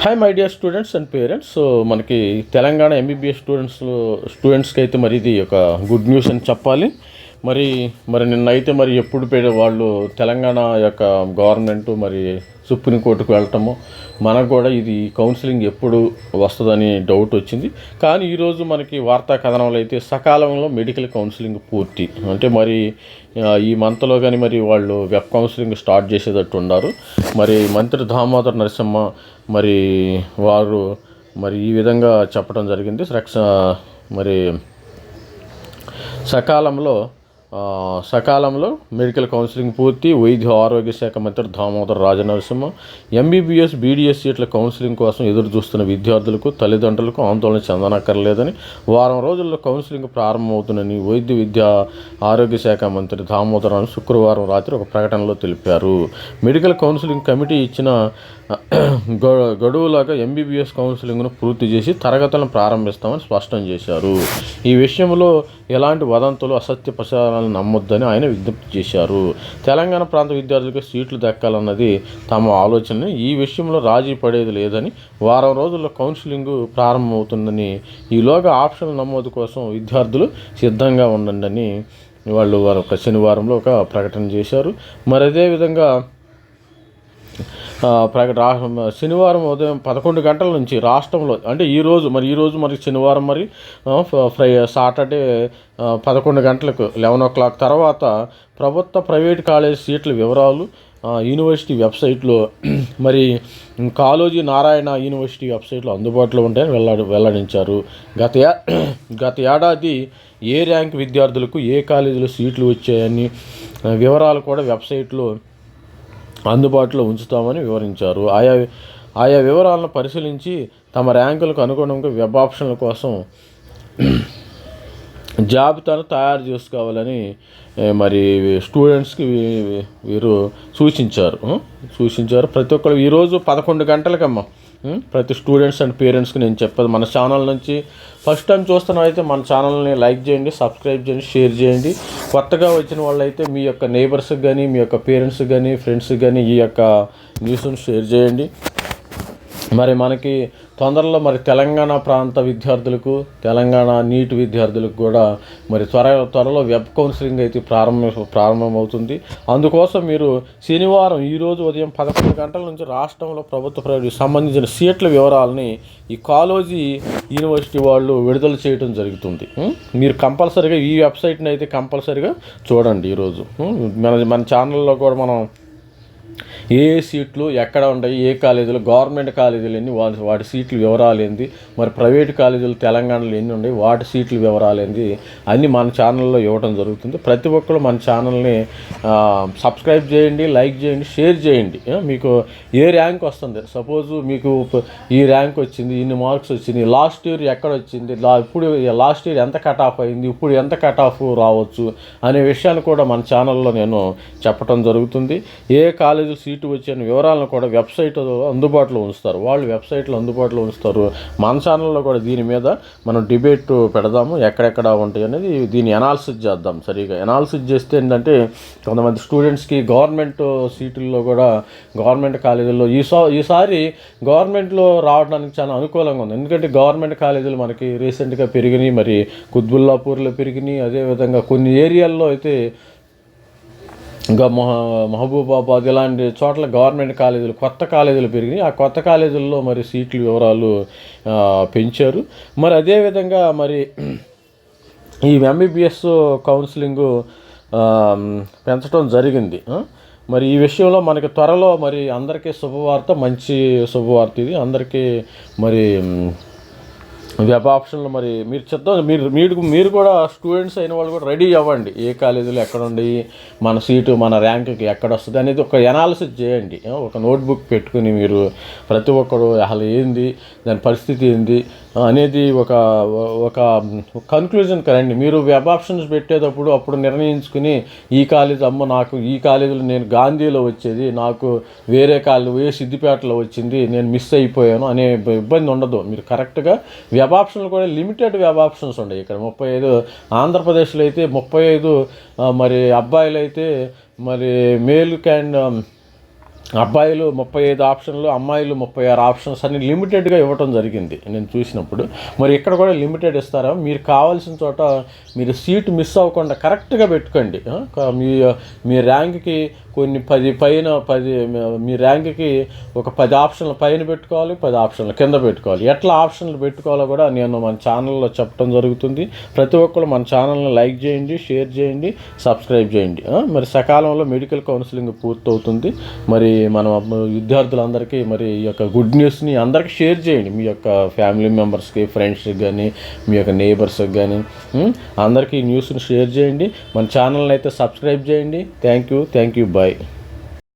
Hi my dear students and parents so మనకి Telangana MBBS students స్టూడెంట్స్కి అయితే మరి ఇది ఒక గుడ్ న్యూస్ అని చెప్పాలి. మరి మరి నిన్నైతే మరి ఎప్పుడు పె వాళ్ళు తెలంగాణ యొక్క గవర్నమెంట్ మరి సుప్రీంకోర్టుకు వెళ్ళటము. మనకు కూడా ఇది కౌన్సిలింగ్ ఎప్పుడు వస్తుందని డౌట్ వచ్చింది. కానీ ఈరోజు మనకి వార్తా కథనంలో అయితే సకాలంలో మెడికల్ కౌన్సిలింగ్ పూర్తి. అంటే మరి ఈ మంత్లో కానీ మరి వాళ్ళు వెబ్ కౌన్సిలింగ్ స్టార్ట్ చేసేటట్టు ఉన్నారు. మరి మంత్రి దామోదర్ నరసింహ మరి వారు మరి ఈ విధంగా చెప్పడం జరిగింది. రక్ష మరి సకాలంలో సకాలంలో మెడికల్ కౌన్సిలింగ్ పూర్తి వైద్య ఆరోగ్య శాఖ మంత్రి దామోదర్ రాజనరసింహ ఎంబీబీఎస్ బీడీఎస్ సీట్ల కౌన్సిలింగ్ కోసం ఎదురు చూస్తున్న విద్యార్థులకు తల్లిదండ్రులకు ఆందోళన చెందనక్కర్లేదని వారం రోజుల్లో కౌన్సిలింగ్ ప్రారంభమవుతుందని వైద్య విద్యా ఆరోగ్య శాఖ మంత్రి దామోదర్ శుక్రవారం రాత్రి ఒక ప్రకటనలో తెలిపారు. మెడికల్ కౌన్సిలింగ్ కమిటీ ఇచ్చిన గడువులాగా ఎంబీబీఎస్ కౌన్సిలింగ్ను పూర్తి చేసి తరగతులను ప్రారంభిస్తామని స్పష్టం చేశారు. ఈ విషయంలో ఎలాంటి వదంతులు అసత్య ప్రచారాలను నమ్మొద్దని ఆయన విజ్ఞప్తి చేశారు. తెలంగాణ ప్రాంత విద్యార్థులకు సీట్లు దక్కాలన్నది తమ ఆలోచన ఈ విషయంలో రాజీ పడేది లేదని వారం రోజుల్లో కౌన్సిలింగ్ ప్రారంభమవుతుందని ఈలోగా ఆప్షన్ నమోదు కోసం విద్యార్థులు సిద్ధంగా ఉండండి అని వాళ్ళు వారు ఒక శనివారంలో ఒక ప్రకటన చేశారు. మరి అదేవిధంగా ఆ, రా శనివారం ఉదయం పదకొండు గంటల నుంచి రాష్ట్రంలో అంటే ఈరోజు మరి ఈ రోజు మరి శనివారం మరి ఫ్రై సాటర్డే పదకొండు గంటలకు లెవెన్ ఓ క్లాక్ తర్వాత ప్రభుత్వ ప్రైవేట్ కాలేజ్ సీట్ల వివరాలు యూనివర్సిటీ వెబ్సైట్లో మరి కాలోజీ నారాయణ యూనివర్సిటీ వెబ్సైట్లో అందుబాటులో ఉంటాయని వెల్లడి వెల్లడించారు. గత గత ఏడాది ఏ ర్యాంక్ విద్యార్థులకు ఏ కాలేజీలో సీట్లు వచ్చాయని వివరాలు కూడా వెబ్సైట్లో అందుబాటులో ఉంచుతామని వివరించారు. ఆయా ఆయా వివరాలను పరిశీలించి తమ ర్యాంకులకు అనుగుణంగా వెబ్ ఆప్షన్ల కోసం జాబితాను తయారు చేసుకోవాలని మరి స్టూడెంట్స్కి వీరు సూచించారు. సూచించారు. ప్రతి ఒక్కరు ఈరోజు పదకొండు గంటలకమ్మా. ప్రతి స్టూడెంట్స్ అండ్ పేరెంట్స్కి నేను చెప్పేది మన ఛానల్ నుంచి. ఫస్ట్ టైం చూస్తున్నవైతే మన ఛానల్ని లైక్ చేయండి సబ్స్క్రైబ్ చేయండి షేర్ చేయండి. కొత్తగా వచ్చిన వాళ్ళైతే మీ యొక్క నేబర్స్కి కానీ మీ యొక్క పేరెంట్స్కి కానీ ఫ్రెండ్స్కి కానీ ఈ యొక్క న్యూస్ని షేర్ చేయండి. మరి మనకి తొందరలో మరి తెలంగాణ ప్రాంత విద్యార్థులకు తెలంగాణ నీట్ విద్యార్థులకు కూడా మరి త్వర త్వరలో వెబ్ కౌన్సిలింగ్ అయితే ప్రారంభ ప్రారంభమవుతుంది. అందుకోసం మీరు శనివారం ఈరోజు ఉదయం పదకొండు గంటల నుంచి రాష్ట్రంలో ప్రభుత్వ ప్రైవేటు సంబంధించిన సీట్ల వివరాలని ఈ కాలేజీ యూనివర్సిటీ వాళ్ళు విడుదల చేయడం జరుగుతుంది. మీరు కంపల్సరీగా ఈ వెబ్సైట్ని అయితే కంపల్సరీగా చూడండి ఈరోజు మన మన ఛానల్లో కూడా మనం ఏ ఏ సీట్లు ఎక్కడ ఉంటాయి ఏ కాలేజీలు గవర్నమెంట్ కాలేజీలు ఎన్ని వాటి వాటి సీట్లు వివరాలు ఏంది మరి ప్రైవేట్ కాలేజీలు తెలంగాణలో ఎన్ని ఉన్నాయి వాటి సీట్లు వివరాలు ఏంది అన్నీ మన ఛానల్లో ఇవ్వడం జరుగుతుంది. ప్రతి ఒక్కరు మన ఛానల్ని సబ్స్క్రైబ్ చేయండి లైక్ చేయండి షేర్ చేయండి. మీకు ఏ ర్యాంక్ వస్తుంది? సపోజ్ మీకు ఈ ర్యాంక్ వచ్చింది ఇన్ని మార్క్స్ వచ్చింది లాస్ట్ ఇయర్ ఎక్కడ వచ్చింది ఇప్పుడు లాస్ట్ ఇయర్ ఎంత కట్ ఆఫ్ అయింది ఇప్పుడు ఎంత కట్ ఆఫ్ రావచ్చు అనే విషయాన్ని కూడా మన ఛానల్లో నేను చెప్పడం జరుగుతుంది. ఏ కాలేజ్ సీటు వచ్చిన వివరాలను కూడా వెబ్సైట్ అందుబాటులో ఉంచుతారు. వాళ్ళు వెబ్సైట్లో అందుబాటులో ఉంచుతారు. మన ఛానల్లో కూడా దీని మీద మనం డిబేట్ పెడదాము ఎక్కడెక్కడ ఉంటాయి అనేది దీన్ని ఎనాలిసిస్ చేద్దాం సరిగా. ఎనాలిసిస్ చేస్తే ఏంటంటే కొంతమంది స్టూడెంట్స్కి గవర్నమెంట్ సీటుల్లో కూడా గవర్నమెంట్ కాలేజీల్లో ఈసా ఈసారి గవర్నమెంట్లో రావడానికి చాలా అనుకూలంగా ఉంది. ఎందుకంటే గవర్నమెంట్ కాలేజీలు మనకి రీసెంట్గా పెరిగినాయి. మరి కుత్బుల్లాపూర్లో పెరిగినాయి. అదేవిధంగా కొన్ని ఏరియాల్లో అయితే ఇంకా మొహ మహబూబాబాద్ ఇలాంటి చోట్ల గవర్నమెంట్ కాలేజీలు కొత్త కాలేజీలు పెరిగినాయి. ఆ కొత్త కాలేజీల్లో మరి సీట్ల వివరాలు పెంచారు. మరి అదేవిధంగా మరి ఈ ఎంబీబీఎస్ కౌన్సిలింగ్ పెంచడం జరిగింది. మరి ఈ విషయంలో మనకి త్వరలో మరి అందరికీ శుభవార్త మంచి శుభవార్త ఇది. అందరికీ మరి వెబ్ ఆప్షన్లు మరి మీరు చెప్తాం. మీరు మీరు మీరు కూడా స్టూడెంట్స్ అయిన వాళ్ళు కూడా రెడీ అవ్వండి. ఏ కాలేజీలో ఎక్కడ ఉండి మన సీటు మన ర్యాంక్కి ఎక్కడ వస్తుంది అనేది ఒక ఎనాలిసిస్ చేయండి. ఒక నోట్బుక్ పెట్టుకుని మీరు ప్రతి ఒక్కరు అసలు ఏంది దాని పరిస్థితి ఏంది అనేది ఒక ఒక కన్క్లూజన్ రండి. మీరు వెబ్ ఆప్షన్స్ పెట్టేటప్పుడు అప్పుడు నిర్ణయించుకుని ఈ కాలేజ్ అమ్మ నాకు ఈ కాలేజీలో నేను గాంధీలో వచ్చేది నాకు వేరే కాలేజ్ ఏ సిద్దిపేటలో వచ్చింది నేను మిస్ అయిపోయాను అనే ఇబ్బంది ఉండదు. మీరు కరెక్ట్గా వెబ్ ఆప్షన్లు కూడా లిమిటెడ్ వెబ్ ఆప్షన్స్ ఉన్నాయి ఇక్కడ. ముప్పై ఐదు ఆంధ్రప్రదేశ్లో అయితే ముప్పై ఐదు మరి అబ్బాయిలు అయితే మరి మేల్ క్యాండ్ అబ్బాయిలు ముప్పై ఐదు ఆప్షన్లు అమ్మాయిలు ముప్పై ఆరు ఆప్షన్స్ అన్ని లిమిటెడ్గా ఇవ్వటం జరిగింది నేను చూసినప్పుడు. మరి ఇక్కడ కూడా లిమిటెడ్ ఇస్తారా? మీరు కావాల్సిన చోట మీరు సీట్ మిస్ అవ్వకుండా కరెక్ట్గా పెట్టుకోండి. మీ మీ ర్యాంక్కి కొన్ని పది పైన పది మీ ర్యాంక్కి ఒక పది ఆప్షన్లు పైన పెట్టుకోవాలి పది ఆప్షన్లు కింద పెట్టుకోవాలి. ఎట్లా ఆప్షన్లు పెట్టుకోవాలో కూడా నేను మన ఛానల్లో చెప్పడం జరుగుతుంది. ప్రతి ఒక్కరు మన ఛానల్ని లైక్ చేయండి షేర్ చేయండి సబ్స్క్రైబ్ చేయండి. మరి సకాలంలో మెడికల్ కౌన్సిలింగ్ పూర్తవుతుంది. మరి మరి విద్యార్థులందరికీ మరి ఈ యొక్క గుడ్ న్యూస్ని అందరికీ షేర్ చేయండి. మీ యొక్క ఫ్యామిలీ మెంబర్స్కి ఫ్రెండ్స్కి కానీ మీ యొక్క నేబర్స్కి కానీ అందరికీ ఈ న్యూస్ని షేర్ చేయండి. మన ఛానల్ని అయితే సబ్స్క్రైబ్ చేయండి. Thank you thank you bye